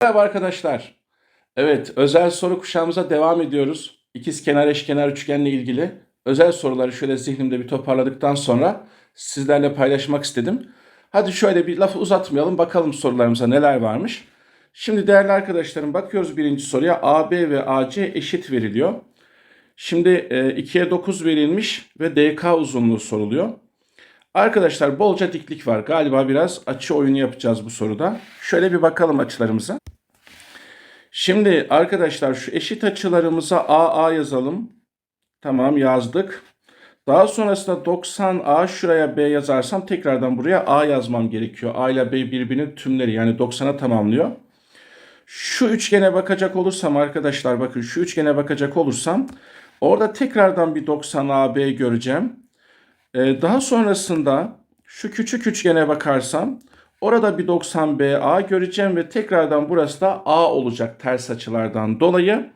Merhaba arkadaşlar. Evet, özel soru kuşağımıza devam ediyoruz. İkiz kenar eşkenar üçgenle ilgili özel soruları şöyle zihnimde bir toparladıktan sonra sizlerle paylaşmak istedim. Hadi şöyle bir lafı uzatmayalım bakalım sorularımıza neler varmış. Şimdi değerli arkadaşlarım bakıyoruz birinci soruya. AB ve AC eşit veriliyor. Şimdi e, 2'ye 9 verilmiş ve DK uzunluğu soruluyor. Arkadaşlar bolca diklik var. Galiba biraz açı oyunu yapacağız bu soruda. Şöyle bir bakalım açılarımıza. Şimdi arkadaşlar şu eşit açılarımıza AA yazalım. Tamam yazdık. Daha sonrasında 90A şuraya B yazarsam tekrardan buraya A yazmam gerekiyor. A ile B birbirinin tümleri yani 90'a tamamlıyor. Şu üçgene bakacak olursam arkadaşlar bakın şu üçgene bakacak olursam orada tekrardan bir 90AB göreceğim. Ee, daha sonrasında şu küçük üçgene bakarsam orada bir 90BA göreceğim ve tekrardan burası da A olacak ters açılardan dolayı.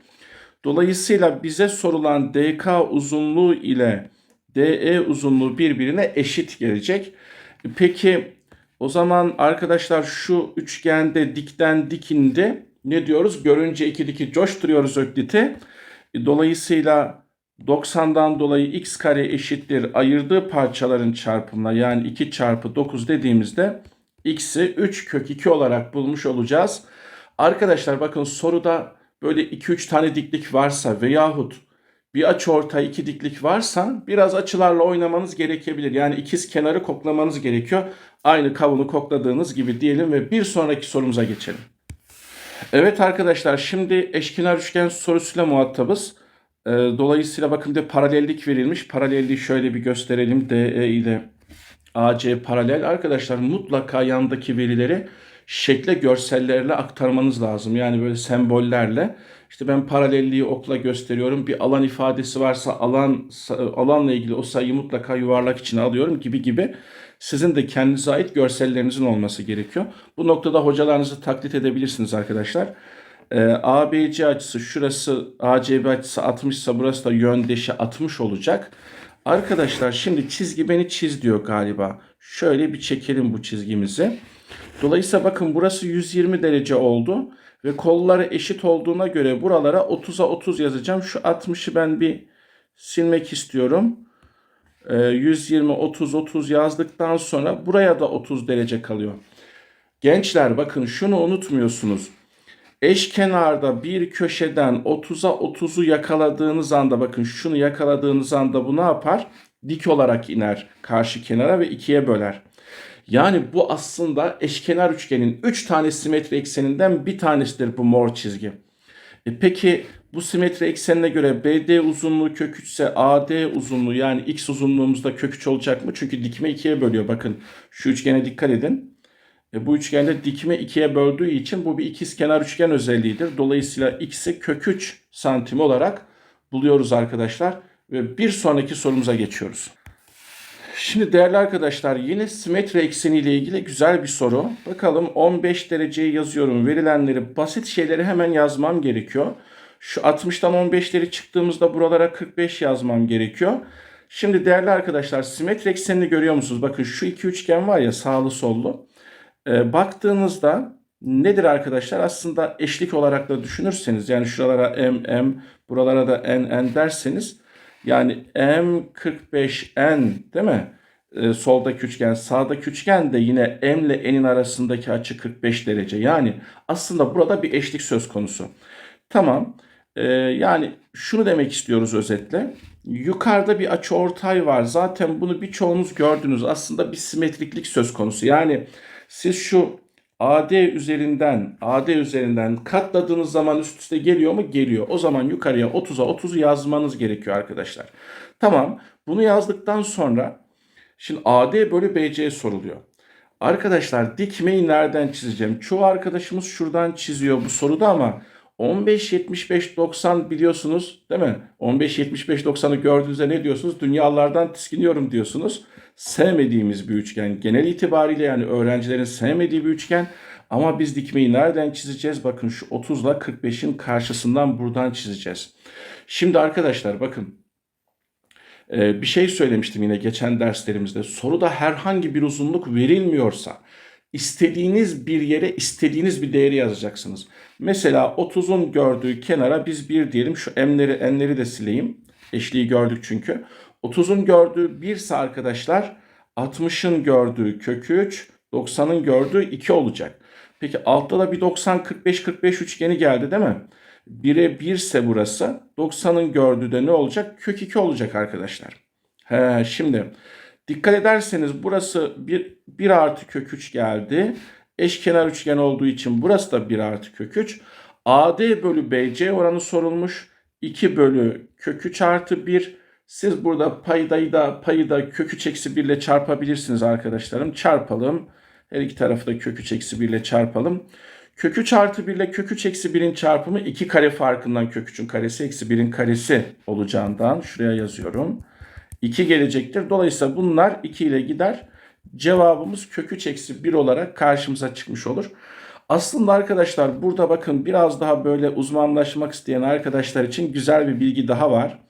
Dolayısıyla bize sorulan DK uzunluğu ile DE uzunluğu birbirine eşit gelecek. Peki o zaman arkadaşlar şu üçgende dikten dikinde ne diyoruz? Görünce iki diki coşturuyoruz ökliti. Dolayısıyla 90'dan dolayı x kare eşittir ayırdığı parçaların çarpımına yani 2 çarpı 9 dediğimizde x'i 3 kök 2 olarak bulmuş olacağız. Arkadaşlar bakın soruda böyle 2-3 tane diklik varsa veyahut bir açı ortay iki diklik varsa biraz açılarla oynamanız gerekebilir. Yani ikiz kenarı koklamanız gerekiyor. Aynı kavunu kokladığınız gibi diyelim ve bir sonraki sorumuza geçelim. Evet arkadaşlar şimdi eşkenar üçgen sorusuyla muhatabız. Ee, Dolayısıyla bakın de paralellik verilmiş. Paralelliği şöyle bir gösterelim. DE ile AC paralel. Arkadaşlar mutlaka yandaki verileri şekle görsellerle aktarmanız lazım. Yani böyle sembollerle. İşte ben paralelliği okla gösteriyorum. Bir alan ifadesi varsa alan alanla ilgili o sayıyı mutlaka yuvarlak içine alıyorum gibi gibi. Sizin de kendinize ait görsellerinizin olması gerekiyor. Bu noktada hocalarınızı taklit edebilirsiniz arkadaşlar. Ee, ABC açısı şurası ACB açısı 60 ise burası da yöndeşi 60 olacak. Arkadaşlar şimdi çizgi beni çiz diyor galiba. Şöyle bir çekelim bu çizgimizi. Dolayısıyla bakın burası 120 derece oldu. Ve kolları eşit olduğuna göre buralara 30'a 30 yazacağım. Şu 60'ı ben bir silmek istiyorum. Ee, 120, 30, 30 yazdıktan sonra buraya da 30 derece kalıyor. Gençler bakın şunu unutmuyorsunuz. Eşkenarda bir köşeden 30'a 30'u yakaladığınız anda bakın şunu yakaladığınız anda bu ne yapar? Dik olarak iner karşı kenara ve ikiye böler. Yani bu aslında eşkenar üçgenin 3 tane simetri ekseninden bir tanesidir bu mor çizgi. E peki bu simetri eksenine göre BD uzunluğu kök 3 ise AD uzunluğu yani x uzunluğumuzda kök 3 olacak mı? Çünkü dikme ikiye bölüyor. Bakın şu üçgene dikkat edin. E bu üçgende dikme ikiye böldüğü için bu bir ikiz kenar üçgen özelliğidir. Dolayısıyla x'i kök 3 santim olarak buluyoruz arkadaşlar. Ve bir sonraki sorumuza geçiyoruz. Şimdi değerli arkadaşlar yine simetri ekseni ile ilgili güzel bir soru. Bakalım 15 dereceyi yazıyorum. Verilenleri basit şeyleri hemen yazmam gerekiyor. Şu 60'tan 15'leri çıktığımızda buralara 45 yazmam gerekiyor. Şimdi değerli arkadaşlar simetri eksenini görüyor musunuz? Bakın şu iki üçgen var ya sağlı sollu. Ee, baktığınızda nedir arkadaşlar? Aslında eşlik olarak da düşünürseniz yani şuralara m m buralara da n n derseniz yani M45N değil mi? Ee, soldaki üçgen, sağdaki üçgen de yine M ile N'in arasındaki açı 45 derece. Yani aslında burada bir eşlik söz konusu. Tamam. Ee, yani şunu demek istiyoruz özetle. Yukarıda bir açı ortay var. Zaten bunu birçoğunuz gördünüz. Aslında bir simetriklik söz konusu. Yani siz şu AD üzerinden AD üzerinden katladığınız zaman üst üste geliyor mu? Geliyor. O zaman yukarıya 30'a 30'u yazmanız gerekiyor arkadaşlar. Tamam. Bunu yazdıktan sonra şimdi AD bölü BC soruluyor. Arkadaşlar dikmeyi nereden çizeceğim? Çoğu arkadaşımız şuradan çiziyor bu soruda ama 15 75 90 biliyorsunuz değil mi? 15 75 90'ı gördüğünüzde ne diyorsunuz? Dünyalardan tiskiniyorum diyorsunuz. Sevmediğimiz bir üçgen. Genel itibariyle yani öğrencilerin sevmediği bir üçgen. Ama biz dikmeyi nereden çizeceğiz? Bakın şu 30 ile 45'in karşısından buradan çizeceğiz. Şimdi arkadaşlar bakın bir şey söylemiştim yine geçen derslerimizde. Soruda herhangi bir uzunluk verilmiyorsa istediğiniz bir yere istediğiniz bir değeri yazacaksınız. Mesela 30'un gördüğü kenara biz 1 diyelim. Şu m'leri n'leri de sileyim. Eşliği gördük çünkü. 30'un gördüğü 1 ise arkadaşlar 60'ın gördüğü kök 3, 90'ın gördüğü 2 olacak. Peki altta da bir 90 45 45 üçgeni geldi değil mi? 1'e 1 ise burası 90'ın gördüğü de ne olacak? Kök 2 olacak arkadaşlar. He, şimdi dikkat ederseniz burası 1, 1 artı kök 3 geldi. Eşkenar üçgen olduğu için burası da 1 artı kök 3. AD bölü BC oranı sorulmuş. 2 bölü kök 3 artı 1. Siz burada paydayı da payı da kök 3 eksi 1 ile çarpabilirsiniz arkadaşlarım. Çarpalım. Her iki tarafı da kök 3 eksi 1 ile çarpalım. Kök 3 artı 1 ile kök 3 eksi 1'in çarpımı 2 kare farkından kök 3'ün karesi eksi 1'in karesi olacağından şuraya yazıyorum. 2 gelecektir. Dolayısıyla bunlar 2 ile gider. Cevabımız kök 3 eksi 1 olarak karşımıza çıkmış olur. Aslında arkadaşlar burada bakın biraz daha böyle uzmanlaşmak isteyen arkadaşlar için güzel bir bilgi daha var.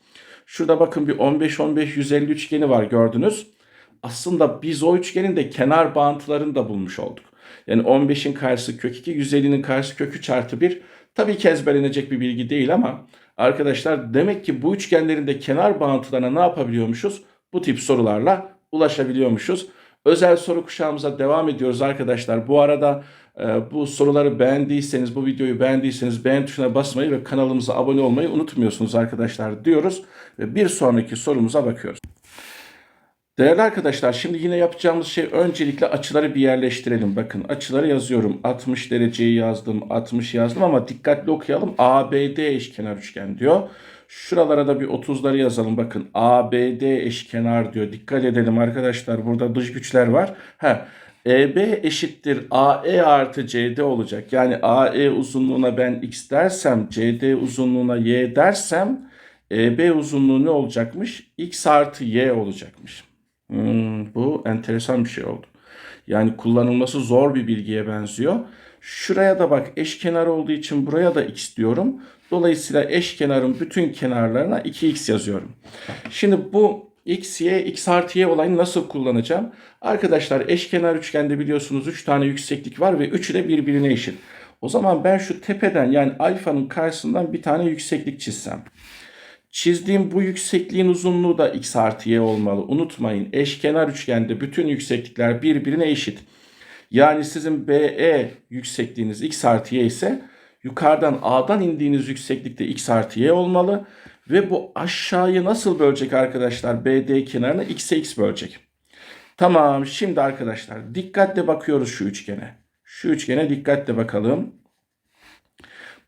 Şurada bakın bir 15-15-150 üçgeni var gördünüz. Aslında biz o üçgenin de kenar bağıntılarını da bulmuş olduk. Yani 15'in karşısı kök 2, 150'nin karşısı kök 3 artı 1. Tabii ki ezberlenecek bir bilgi değil ama arkadaşlar demek ki bu üçgenlerin de kenar bağıntılarına ne yapabiliyormuşuz? Bu tip sorularla ulaşabiliyormuşuz. Özel soru kuşağımıza devam ediyoruz arkadaşlar. Bu arada bu soruları beğendiyseniz, bu videoyu beğendiyseniz beğen tuşuna basmayı ve kanalımıza abone olmayı unutmuyorsunuz arkadaşlar diyoruz. Ve bir sonraki sorumuza bakıyoruz. Değerli arkadaşlar şimdi yine yapacağımız şey öncelikle açıları bir yerleştirelim. Bakın açıları yazıyorum. 60 dereceyi yazdım, 60 yazdım ama dikkatli okuyalım. ABD eşkenar üçgen diyor. Şuralara da bir 30'ları yazalım. Bakın ABD eşkenar diyor. Dikkat edelim arkadaşlar. Burada dış güçler var. Ha, EB eşittir AE artı CD olacak. Yani AE uzunluğuna ben X dersem, CD uzunluğuna Y dersem EB uzunluğu ne olacakmış? X artı Y olacakmış. Hmm, bu enteresan bir şey oldu. Yani kullanılması zor bir bilgiye benziyor. Şuraya da bak eşkenar olduğu için buraya da x diyorum. Dolayısıyla eşkenarın bütün kenarlarına 2x yazıyorum. Şimdi bu x, y, x artı y olayını nasıl kullanacağım? Arkadaşlar eşkenar üçgende biliyorsunuz 3 tane yükseklik var ve üçü de birbirine eşit. O zaman ben şu tepeden yani alfanın karşısından bir tane yükseklik çizsem. Çizdiğim bu yüksekliğin uzunluğu da x artı y olmalı. Unutmayın eşkenar üçgende bütün yükseklikler birbirine eşit. Yani sizin BE yüksekliğiniz x artı y ise yukarıdan A'dan indiğiniz yükseklikte x artı y olmalı. Ve bu aşağıyı nasıl bölecek arkadaşlar? BD kenarına x'e x bölecek. Tamam şimdi arkadaşlar dikkatle bakıyoruz şu üçgene. Şu üçgene dikkatle bakalım.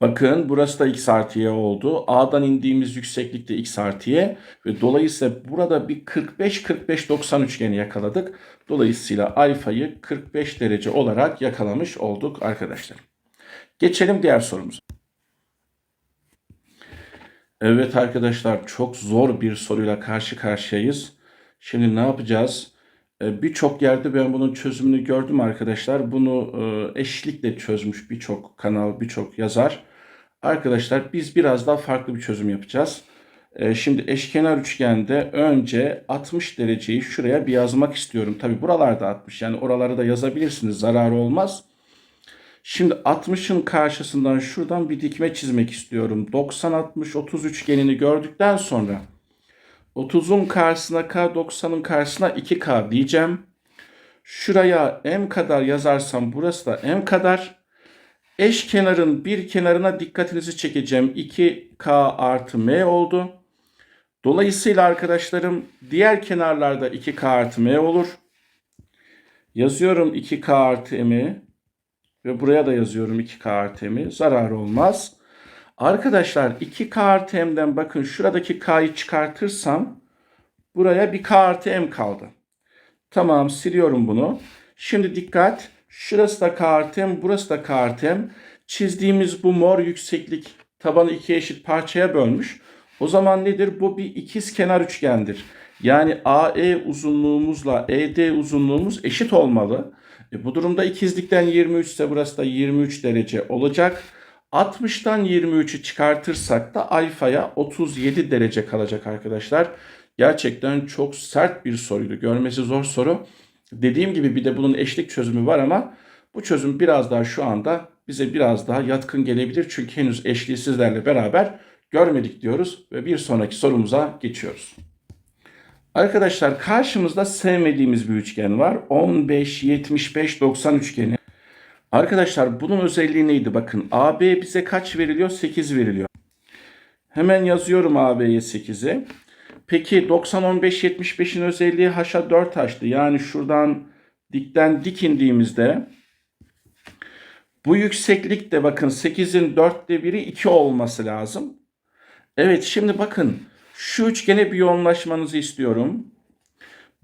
Bakın burası da x artı y oldu. A'dan indiğimiz yükseklikte x artı y ve dolayısıyla burada bir 45-45-90 üçgeni yakaladık. Dolayısıyla alfayı 45 derece olarak yakalamış olduk arkadaşlar. Geçelim diğer sorumuza. Evet arkadaşlar çok zor bir soruyla karşı karşıyayız. Şimdi ne yapacağız? Ee, birçok yerde ben bunun çözümünü gördüm arkadaşlar. Bunu e, eşlikle çözmüş birçok kanal, birçok yazar. Arkadaşlar biz biraz daha farklı bir çözüm yapacağız. Ee, şimdi eşkenar üçgende önce 60 dereceyi şuraya bir yazmak istiyorum. Tabi buralarda 60 yani oraları da yazabilirsiniz zararı olmaz. Şimdi 60'ın karşısından şuradan bir dikme çizmek istiyorum. 90-60-30 üçgenini gördükten sonra 30'un karşısına K, 90'ın karşısına 2K diyeceğim. Şuraya M kadar yazarsam burası da M kadar. Eş kenarın bir kenarına dikkatinizi çekeceğim. 2K artı M oldu. Dolayısıyla arkadaşlarım diğer kenarlarda 2K artı M olur. Yazıyorum 2K artı M'i ve buraya da yazıyorum 2K artı M'i. Zarar olmaz. Arkadaşlar 2K artı M'den bakın şuradaki K'yı çıkartırsam buraya bir K artı kaldı. Tamam siliyorum bunu. Şimdi dikkat. Şurası da K artı burası da K artı. Çizdiğimiz bu mor yükseklik tabanı iki eşit parçaya bölmüş. O zaman nedir? Bu bir ikiz kenar üçgendir. Yani AE uzunluğumuzla ED uzunluğumuz eşit olmalı. E bu durumda ikizlikten 23 ise burası da 23 derece olacak. 60'tan 23'ü çıkartırsak da alfaya 37 derece kalacak arkadaşlar. Gerçekten çok sert bir soruydu. Görmesi zor soru. Dediğim gibi bir de bunun eşlik çözümü var ama bu çözüm biraz daha şu anda bize biraz daha yatkın gelebilir. Çünkü henüz eşliği sizlerle beraber görmedik diyoruz ve bir sonraki sorumuza geçiyoruz. Arkadaşlar karşımızda sevmediğimiz bir üçgen var. 15, 75, 90 üçgeni. Arkadaşlar bunun özelliği neydi? Bakın AB bize kaç veriliyor? 8 veriliyor. Hemen yazıyorum AB'ye 8'i. Peki 90, 15, 75'in özelliği H'a 4 H'tı. Yani şuradan dikten dik indiğimizde bu yükseklik de bakın 8'in 4'te biri 2 olması lazım. Evet şimdi bakın şu üçgene bir yoğunlaşmanızı istiyorum.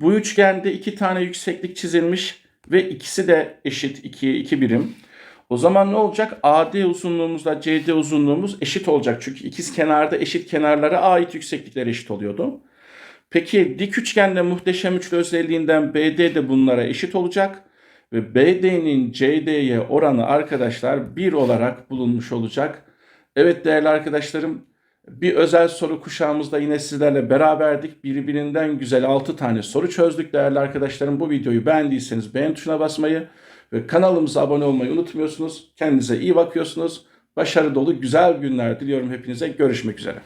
Bu üçgende iki tane yükseklik çizilmiş ve ikisi de eşit 2'ye 2 birim. O zaman ne olacak? AD uzunluğumuzla CD uzunluğumuz eşit olacak. Çünkü ikiz kenarda eşit kenarlara ait yükseklikler eşit oluyordu. Peki dik üçgende muhteşem üçlü özelliğinden BD de bunlara eşit olacak. Ve BD'nin CD'ye oranı arkadaşlar 1 olarak bulunmuş olacak. Evet değerli arkadaşlarım bir özel soru kuşağımızda yine sizlerle beraberdik. Birbirinden güzel 6 tane soru çözdük değerli arkadaşlarım. Bu videoyu beğendiyseniz beğen tuşuna basmayı ve kanalımıza abone olmayı unutmuyorsunuz. Kendinize iyi bakıyorsunuz. Başarı dolu güzel günler diliyorum hepinize. Görüşmek üzere.